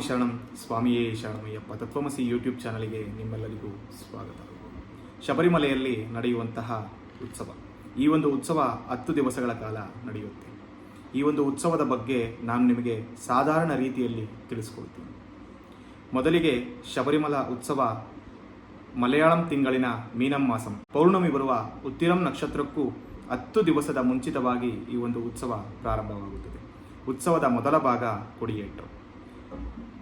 ಸ್ವಾಮಿ ಶರಣಂ, ಸ್ವಾಮಿಯೇ ಶರಣಮಯ್ಯಪ್ಪ ತತ್ವಮಸಿ ಯೂಟ್ಯೂಬ್ ಚಾನಲ್ಗೆ ನಿಮ್ಮೆಲ್ಲರಿಗೂ ಸ್ವಾಗತ. ಶಬರಿಮಲೆಯಲ್ಲಿ ನಡೆಯುವಂತಹ ಉತ್ಸವ. ಈ ಒಂದು ಉತ್ಸವ ಹತ್ತು ದಿವಸಗಳ ಕಾಲ ನಡೆಯುತ್ತೆ. ಈ ಒಂದು ಉತ್ಸವದ ಬಗ್ಗೆ ನಾನು ನಿಮಗೆ ಸಾಧಾರಣ ರೀತಿಯಲ್ಲಿ ತಿಳಿಸ್ಕೊಳ್ತೀನಿ ಮೊದಲಿಗೆ ಶಬರಿಮಲ ಉತ್ಸವ ಮಲಯಾಳಂ ತಿಂಗಳಿನ ಮೀನಂ ಮಾಸಂ. ಪೌರ್ಣಮಿ ಬರುವ ಉತ್ತಿರಂ ನಕ್ಷತ್ರಕ್ಕೂ ಹತ್ತು ದಿವಸದ ಮುಂಚಿತವಾಗಿ ಈ ಒಂದು ಉತ್ಸವ ಪ್ರಾರಂಭವಾಗುತ್ತದೆ. ಉತ್ಸವದ ಮೊದಲ ಭಾಗ ಕೊಡಿಯೇಟು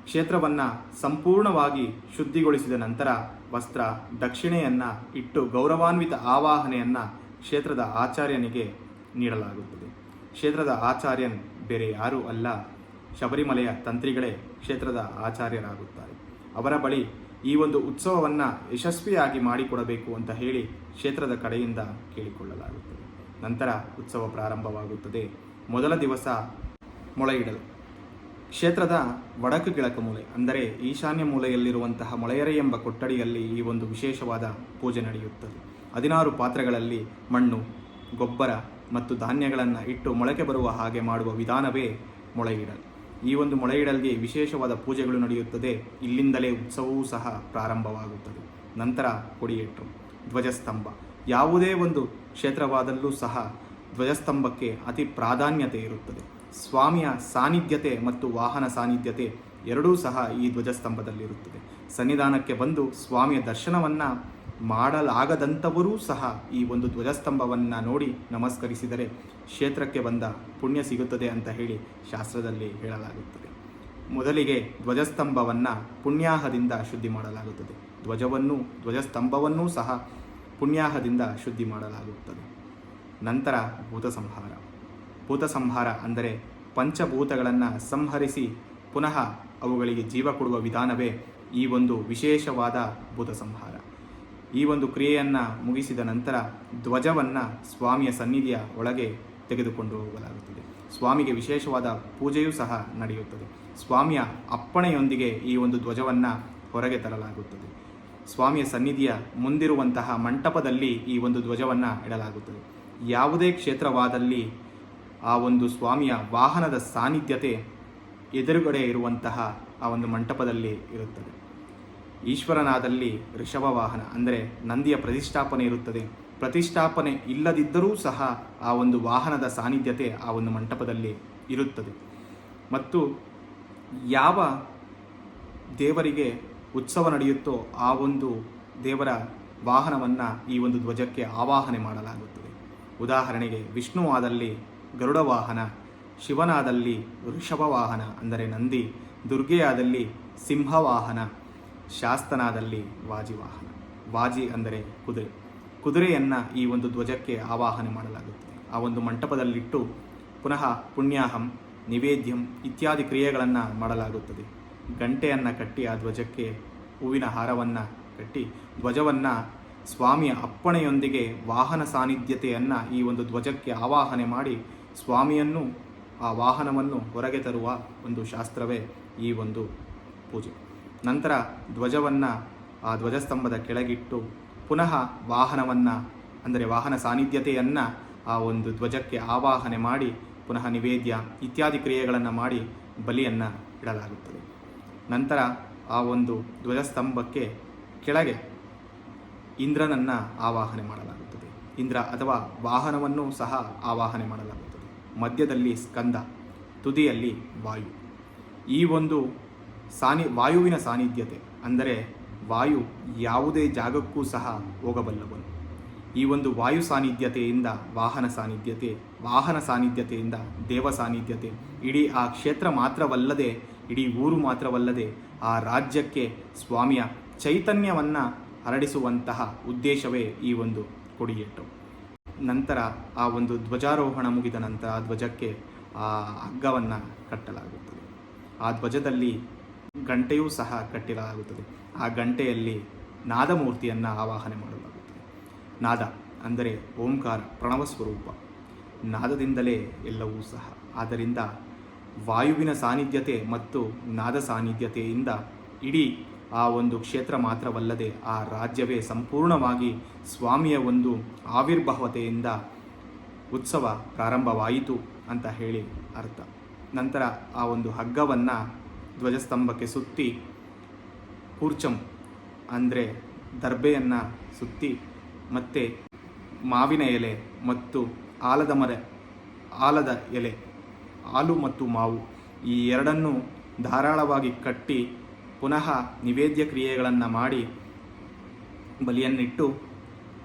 ಕ್ಷೇತ್ರವನ್ನ ಸಂಪೂರ್ಣವಾಗಿ ಶುದ್ಧಿಗೊಳಿಸಿದ ನಂತರ ವಸ್ತ್ರ ದಕ್ಷಿಣೆಯನ್ನು ಇಟ್ಟು ಗೌರವಾನ್ವಿತ ಆವಾಹನೆಯನ್ನ ಕ್ಷೇತ್ರದ ಆಚಾರ್ಯನಿಗೆ ನೀಡಲಾಗುತ್ತದೆ. ಕ್ಷೇತ್ರದ ಆಚಾರ್ಯನ್ ಬೇರೆ ಯಾರೂ ಅಲ್ಲ. ಶಬರಿಮಲೆಯ ತಂತ್ರಿಗಳೇ ಕ್ಷೇತ್ರದ ಆಚಾರ್ಯರಾಗುತ್ತಾರೆ. ಅವರ ಬಳಿ ಈ ಒಂದು ಉತ್ಸವವನ್ನು ಯಶಸ್ವಿಯಾಗಿ ಮಾಡಿಕೊಡಬೇಕು ಅಂತ ಹೇಳಿ ಕ್ಷೇತ್ರದ ಕಡೆಯಿಂದ ಕೇಳಿಕೊಳ್ಳಲಾಗುತ್ತದೆ. ನಂತರ ಉತ್ಸವ ಪ್ರಾರಂಭವಾಗುತ್ತದೆ. ಮೊದಲ ದಿವಸ ಮೊಳೆಯಿಡಲು ಕ್ಷೇತ್ರದ ವಡಕು ಗಿಳಕ ಮೂಲೆ, ಅಂದರೆ ಈಶಾನ್ಯ ಮೂಲೆಯಲ್ಲಿರುವಂತಹ ಮೊಳೆಯರೆ ಎಂಬ ಕೊಠಡಿಯಲ್ಲಿ ಈ ಒಂದು ವಿಶೇಷವಾದ ಪೂಜೆ ನಡೆಯುತ್ತದೆ. ಹದಿನಾರು ಪಾತ್ರೆಗಳಲ್ಲಿ ಮಣ್ಣು, ಗೊಬ್ಬರ ಮತ್ತು ಧಾನ್ಯಗಳನ್ನು ಇಟ್ಟು ಮೊಳಕೆ ಬರುವ ಹಾಗೆ ಮಾಡುವ ವಿಧಾನವೇ ಮೊಳೆಯಿಡಲ್. ಈ ಒಂದು ಮೊಳೆಯಿಡಲ್ಗೆ ವಿಶೇಷವಾದ ಪೂಜೆಗಳು ನಡೆಯುತ್ತದೆ. ಇಲ್ಲಿಂದಲೇ ಉತ್ಸವವೂ ಸಹ ಪ್ರಾರಂಭವಾಗುತ್ತದೆ. ನಂತರ ಕೊಡಿಯೇಟು ಧ್ವಜಸ್ತಂಭ. ಯಾವುದೇ ಒಂದು ಕ್ಷೇತ್ರವಾದಲ್ಲೂ ಸಹ ಧ್ವಜಸ್ತಂಭಕ್ಕೆ ಅತಿ ಪ್ರಾಧಾನ್ಯತೆ ಇರುತ್ತದೆ. ಸ್ವಾಮಿಯ ಸಾನ್ನಿಧ್ಯತೆ ಮತ್ತು ವಾಹನ ಸಾನ್ನಿಧ್ಯತೆ ಎರಡೂ ಸಹ ಈ ಧ್ವಜಸ್ತಂಭದಲ್ಲಿರುತ್ತದೆ. ಸನ್ನಿಧಾನಕ್ಕೆ ಬಂದು ಸ್ವಾಮಿಯ ದರ್ಶನವನ್ನು ಮಾಡಲಾಗದಂಥವರೂ ಸಹ ಈ ಒಂದು ಧ್ವಜಸ್ತಂಭವನ್ನು ನೋಡಿ ನಮಸ್ಕರಿಸಿದರೆ ಕ್ಷೇತ್ರಕ್ಕೆ ಬಂದ ಪುಣ್ಯ ಸಿಗುತ್ತದೆ ಅಂತ ಹೇಳಿ ಶಾಸ್ತ್ರದಲ್ಲಿ ಹೇಳಲಾಗುತ್ತದೆ. ಮೊದಲಿಗೆ ಧ್ವಜಸ್ತಂಭವನ್ನು ಪುಣ್ಯಾಹದಿಂದ ಶುದ್ಧಿ ಮಾಡಲಾಗುತ್ತದೆ. ಧ್ವಜವನ್ನು ಧ್ವಜಸ್ತಂಭವನ್ನೂ ಸಹ ಪುಣ್ಯಾಹದಿಂದ ಶುದ್ಧಿ ಮಾಡಲಾಗುತ್ತದೆ. ನಂತರ ಭೂತ ಸಂಹಾರ ಭೂತ ಸಂಹಾರ ಅಂದರೆ ಪಂಚಭೂತಗಳನ್ನು ಸಂಹರಿಸಿ ಪುನಃ ಅವುಗಳಿಗೆ ಜೀವ ಕೊಡುವ ವಿಧಾನವೇ ಈ ಒಂದು ವಿಶೇಷವಾದ ಭೂತ ಸಂಹಾರ ಈ ಒಂದು ಕ್ರಿಯೆಯನ್ನು ಮುಗಿಸಿದ ನಂತರ ಧ್ವಜವನ್ನು ಸ್ವಾಮಿಯ ಸನ್ನಿಧಿಯ ಒಳಗೆ ತೆಗೆದುಕೊಂಡು ಹೋಗಲಾಗುತ್ತದೆ. ಸ್ವಾಮಿಗೆ ವಿಶೇಷವಾದ ಪೂಜೆಯೂ ಸಹ ನಡೆಯುತ್ತದೆ. ಸ್ವಾಮಿಯ ಅಪ್ಪಣೆಯೊಂದಿಗೆ ಈ ಒಂದು ಧ್ವಜವನ್ನು ಹೊರಗೆ ತರಲಾಗುತ್ತದೆ. ಸ್ವಾಮಿಯ ಸನ್ನಿಧಿಯ ಮುಂದಿರುವಂತಹ ಮಂಟಪದಲ್ಲಿ ಈ ಒಂದು ಧ್ವಜವನ್ನು ಇಡಲಾಗುತ್ತದೆ. ಯಾವುದೇ ಕ್ಷೇತ್ರವಾದಲ್ಲಿ ಆ ಒಂದು ಸ್ವಾಮಿಯ ವಾಹನದ ಸಾನ್ನಿಧ್ಯತೆ ಎದುರುಗಡೆ ಇರುವಂತಹ ಆ ಒಂದು ಮಂಟಪದಲ್ಲಿ ಇರುತ್ತದೆ. ಈಶ್ವರನಾದಲ್ಲಿ ಋಷಭ ವಾಹನ ಅಂದರೆ ನಂದಿಯ ಪ್ರತಿಷ್ಠಾಪನೆ ಇರುತ್ತದೆ. ಪ್ರತಿಷ್ಠಾಪನೆ ಇಲ್ಲದಿದ್ದರೂ ಸಹ ಆ ಒಂದು ವಾಹನದ ಸಾನ್ನಿಧ್ಯತೆ ಆ ಒಂದು ಮಂಟಪದಲ್ಲಿ ಇರುತ್ತದೆ. ಮತ್ತು ಯಾವ ದೇವರಿಗೆ ಉತ್ಸವ ನಡೆಯುತ್ತೋ ಆ ಒಂದು ದೇವರ ವಾಹನವನ್ನು ಈ ಒಂದು ಧ್ವಜಕ್ಕೆ ಆವಾಹನೆ ಮಾಡಲಾಗುತ್ತದೆ. ಉದಾಹರಣೆಗೆ ವಿಷ್ಣುವಾದಲ್ಲಿ ಗರುಡ ವಾಹನ ಶಿವನಾದಲ್ಲಿ ಋಷಭ ವಾಹನ ಅಂದರೆ ನಂದಿ, ದುರ್ಗೆಯಾದಲ್ಲಿ ಸಿಂಹವಾಹನ, ಶಾಸ್ತನಾದಲ್ಲಿ ವಾಜಿ ವಾಹನ ವಾಜಿ ಅಂದರೆ ಕುದುರೆ. ಕುದುರೆಯನ್ನು ಈ ಒಂದು ಧ್ವಜಕ್ಕೆ ಆವಾಹನೆ ಮಾಡಲಾಗುತ್ತದೆ. ಆ ಒಂದು ಮಂಟಪದಲ್ಲಿಟ್ಟು ಪುನಃ ಪುಣ್ಯಾಹಂ, ನಿವೇದ್ಯಂ ಇತ್ಯಾದಿ ಕ್ರಿಯೆಗಳನ್ನು ಮಾಡಲಾಗುತ್ತದೆ. ಗಂಟೆಯನ್ನು ಕಟ್ಟಿ ಆ ಧ್ವಜಕ್ಕೆ, ಹೂವಿನ ಹಾರವನ್ನು ಕಟ್ಟಿ ಧ್ವಜವನ್ನು ಸ್ವಾಮಿಯ ಅಪ್ಪಣೆಯೊಂದಿಗೆ ವಾಹನ ಸಾನ್ನಿಧ್ಯತೆಯನ್ನು ಈ ಒಂದು ಧ್ವಜಕ್ಕೆ ಆವಾಹನೆ ಮಾಡಿ ಸ್ವಾಮಿಯನ್ನು, ಆ ವಾಹನವನ್ನು ಹೊರಗೆ ತರುವ ಒಂದು ಶಾಸ್ತ್ರವೇ ಈ ಒಂದು ಪೂಜೆ. ನಂತರ ಧ್ವಜವನ್ನು ಆ ಧ್ವಜಸ್ತಂಭದ ಕೆಳಗಿಟ್ಟು ಪುನಃ ವಾಹನವನ್ನು, ಅಂದರೆ ವಾಹನ ಸಾನ್ನಿಧ್ಯತೆಯನ್ನು ಆ ಒಂದು ಧ್ವಜಕ್ಕೆ ಆವಾಹನೆ ಮಾಡಿ, ಪುನಃ ನಿವೇದ್ಯ ಇತ್ಯಾದಿ ಕ್ರಿಯೆಗಳನ್ನು ಮಾಡಿ ಬಲಿಯನ್ನು ಇಡಲಾಗುತ್ತದೆ. ನಂತರ ಆ ಒಂದು ಧ್ವಜಸ್ತಂಭಕ್ಕೆ ಕೆಳಗೆ ಇಂದ್ರನನ್ನು ಆವಾಹನೆ ಮಾಡಲಾಗುತ್ತದೆ. ಇಂದ್ರ ಅಥವಾ ವಾಹನವನ್ನು ಸಹ ಆವಾಹನೆ ಮಾಡಲಾಗುತ್ತದೆ. ಮಧ್ಯದಲ್ಲಿ ಸ್ಕಂದ, ತುದಿಯಲ್ಲಿ ವಾಯು. ಈ ಒಂದು ಸಾನಿ, ವಾಯುವಿನ ಸಾನ್ನಿಧ್ಯತೆ, ಅಂದರೆ ವಾಯು ಯಾವುದೇ ಜಾಗಕ್ಕೂ ಸಹ ಹೋಗಬಲ್ಲವನು. ಈ ಒಂದು ವಾಯು ಸಾನ್ನಿಧ್ಯತೆಯಿಂದ ವಾಹನ ಸಾನ್ನಿಧ್ಯತೆ, ವಾಹನ ಸಾನ್ನಿಧ್ಯತೆಯಿಂದ ದೇವ ಸಾನ್ನಿಧ್ಯತೆ, ಇಡೀ ಆ ಕ್ಷೇತ್ರ ಮಾತ್ರವಲ್ಲದೆ, ಇಡೀ ಊರು ಮಾತ್ರವಲ್ಲದೆ ಆ ರಾಜ್ಯಕ್ಕೆ ಸ್ವಾಮಿಯ ಚೈತನ್ಯವನ್ನು ಹರಡಿಸುವಂತಹ ಉದ್ದೇಶವೇ ಈ ಒಂದು ಕೊಡಿಯೇಟು ನಂತರ ಆ ಒಂದು ಧ್ವಜಾರೋಹಣ ಮುಗಿದ ನಂತರ ಆ ಧ್ವಜಕ್ಕೆ ಆ ಹಗ್ಗವನ್ನು ಕಟ್ಟಲಾಗುತ್ತದೆ. ಆ ಧ್ವಜದಲ್ಲಿ ಗಂಟೆಯೂ ಸಹ ಕಟ್ಟಲಾಗುತ್ತದೆ. ಆ ಗಂಟೆಯಲ್ಲಿ ನಾದಮೂರ್ತಿಯನ್ನು ಆವಾಹನೆ ಮಾಡಲಾಗುತ್ತದೆ. ನಾದ ಅಂದರೆ ಓಂಕಾರ, ಪ್ರಣವ ಸ್ವರೂಪ. ನಾದದಿಂದಲೇ ಎಲ್ಲವೂ ಸಹ. ಆದ್ದರಿಂದ ವಾಯುವಿನ ಸಾನ್ನಿಧ್ಯತೆ ಮತ್ತು ನಾದ ಸಾನ್ನಿಧ್ಯತೆಯಿಂದ ಇಡೀ ಆ ಒಂದು ಕ್ಷೇತ್ರ ಮಾತ್ರವಲ್ಲದೆ ಆ ರಾಜ್ಯವೇ ಸಂಪೂರ್ಣವಾಗಿ ಸ್ವಾಮಿಯ ಒಂದು ಆವಿರ್ಭಾವತೆಯಿಂದ ಉತ್ಸವ ಪ್ರಾರಂಭವಾಯಿತು ಅಂತ ಹೇಳಿ ಅರ್ಥ. ನಂತರ ಆ ಒಂದು ಹಗ್ಗವನ್ನು ಧ್ವಜಸ್ತಂಭಕ್ಕೆ ಸುತ್ತಿ ಕೂರ್ಚಂ ಅಂದರೆ ದರ್ಬೆಯನ್ನು ಸುತ್ತಿ ಮತ್ತು ಮಾವಿನ ಎಲೆ ಮತ್ತು ಆಲದ ಮರ, ಆಲದ ಎಲೆ ಹಾಲು ಮತ್ತು ಮಾವು ಈ ಎರಡನ್ನು ಧಾರಾಳವಾಗಿ ಕಟ್ಟಿ ಪುನಃ ನಿವೇದ್ಯ ಕ್ರಿಯೆಗಳನ್ನು ಮಾಡಿ ಬಲಿಯನ್ನಿಟ್ಟು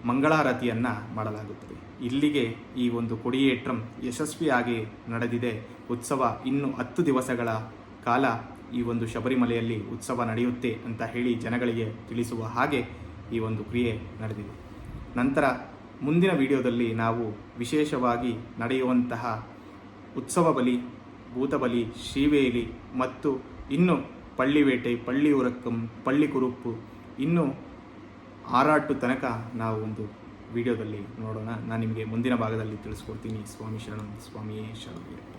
ಮಂಗಳಾರತಿಯನ್ನು ಮಾಡಲಾಗುತ್ತದೆ. ಇಲ್ಲಿಗೆ ಈ ಒಂದು ಕೊಡಿಯೇಟ್ರಂ ಯಶಸ್ವಿಯಾಗಿ ನಡೆದಿದೆ. ಉತ್ಸವ ಇನ್ನು ಹತ್ತು ದಿವಸಗಳ ಕಾಲ ಈ ಒಂದು ಶಬರಿಮಲೆಯಲ್ಲಿ ಉತ್ಸವ ನಡೆಯುತ್ತೆ ಅಂತ ಹೇಳಿ ಜನಗಳಿಗೆ ತಿಳಿಸುವ ಹಾಗೆ ಈ ಒಂದು ಕ್ರಿಯೆ ನಡೆದಿದೆ. ನಂತರ ಮುಂದಿನ ವಿಡಿಯೋದಲ್ಲಿ ನಾವು ವಿಶೇಷವಾಗಿ ನಡೆಯುವಂತಹ ಉತ್ಸವ ಬಲಿ ಭೂತಬಲಿ ಶ್ರೀವೇಲಿ ಮತ್ತು ಇನ್ನು ಪಳ್ಳಿವೇಟೆ ಪಳ್ಳಿ ಉರಕ್ಕಂ ಪಳ್ಳಿ ಕುರುಪ್ಪು ಇನ್ನೂ ಆರಾಟು ತನಕ ನಾವು ಒಂದು ವಿಡಿಯೋದಲ್ಲಿ ನೋಡೋಣ. ನಾನು ನಿಮಗೆ ಮುಂದಿನ ಭಾಗದಲ್ಲಿ ತಿಳಿಸ್ಕೊಡ್ತೀನಿ. ಸ್ವಾಮಿ ಶರಣಂ, ಸ್ವಾಮಿಯೇ ಶರಣವೀರಪ್ಪ